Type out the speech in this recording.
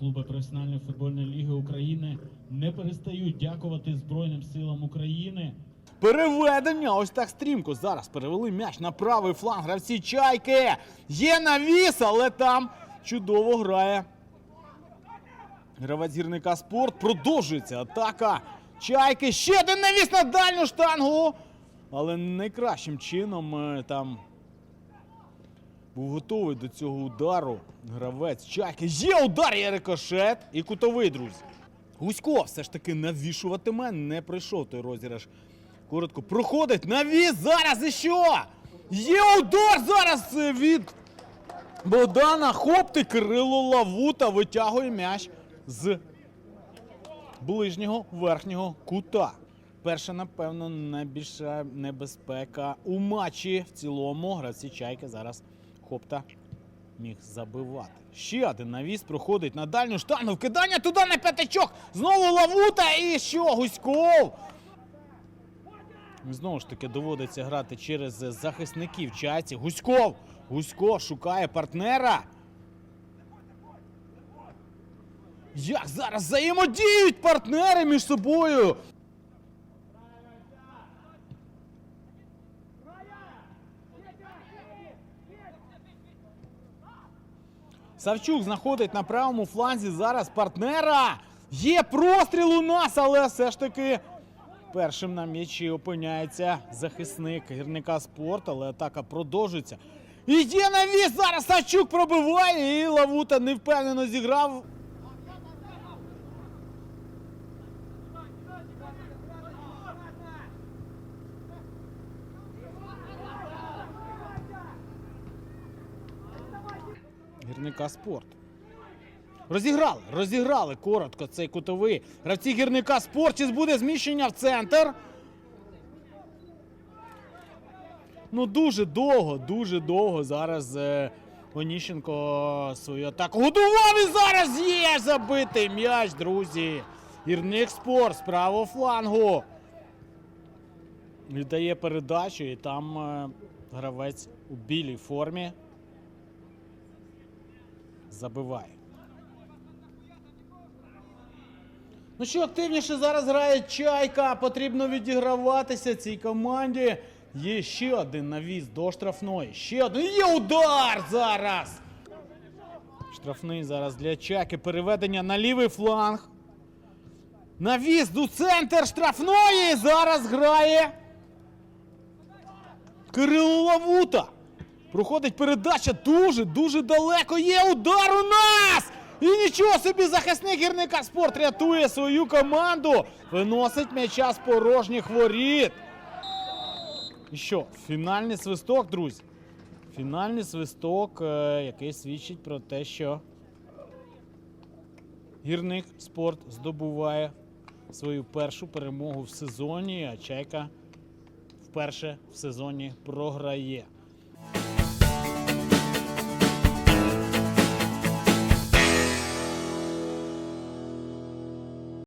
Клуби професіональної футбольної ліги України не перестають дякувати Збройним силам України. Переведення! Ось так стрімко. Зараз перевели м'яч на правий фланг гравці чайки. Є навіс, але там чудово грає. Гравець гірника спорт. Продовжується атака. Чайки. Ще один навіс на дальню штангу. Але найкращим чином е, там був готовий до цього удару. Гравець чайки. Є удар, є рикошет і кутовий, друзі. Гусько все ж таки навішуватиме. Не пройшов той розіграш. Коротко проходить. Навіс зараз і що? Є удар зараз е, від Богдана. Хопти Кирило Лавута витягує м'яч з ближнього верхнього кута. Перша, напевно, найбільша небезпека у матчі в цілому. Гравці чайки зараз хопта міг забивати. Ще один навіс проходить на дальню штангу. Вкидання туди на п'ятачок. Знову лавута і що? Гуськов. Знову ж таки доводиться грати через захисників чайці. Гуськов! Гусько шукає партнера. Як зараз взаємодіють партнери між собою? Савчук знаходить на правому фланзі зараз партнера. Є простріл у нас, але все ж таки першим на м'ячі опиняється захисник гірника спорт, але атака продовжується. І є навіс! Зараз Савчук пробиває і Лавута невпевнено зіграв. Гірника спорт. Розіграли, розіграли коротко цей кутовий. Гравці гірника спорт. Чи буде зміщення в центр? Ну, дуже довго, дуже довго зараз е, Оніщенко свою атаку годував і зараз є забитий м'яч, друзі. Гірник спорт з правого флангу. Віддає передачу, і там е, гравець у білій формі забиває. Ну що, активніше зараз грає чайка. Потрібно відіграватися цій команді. Є ще один навіс до штрафної. Ще один. Є удар зараз. Штрафний зараз для чайки. Переведення на лівий фланг. Навіс до центр штрафної. Зараз грає. Кирило Лавута. Проходить передача дуже, дуже далеко. Є удар у нас! І нічого собі захисник гірника спорт рятує свою команду. Виносить м'яча з порожніх воріт. І що? Фінальний свисток, друзі. Фінальний свисток, е, який свідчить про те, що гірник спорт здобуває свою першу перемогу в сезоні, а чайка вперше в сезоні програє.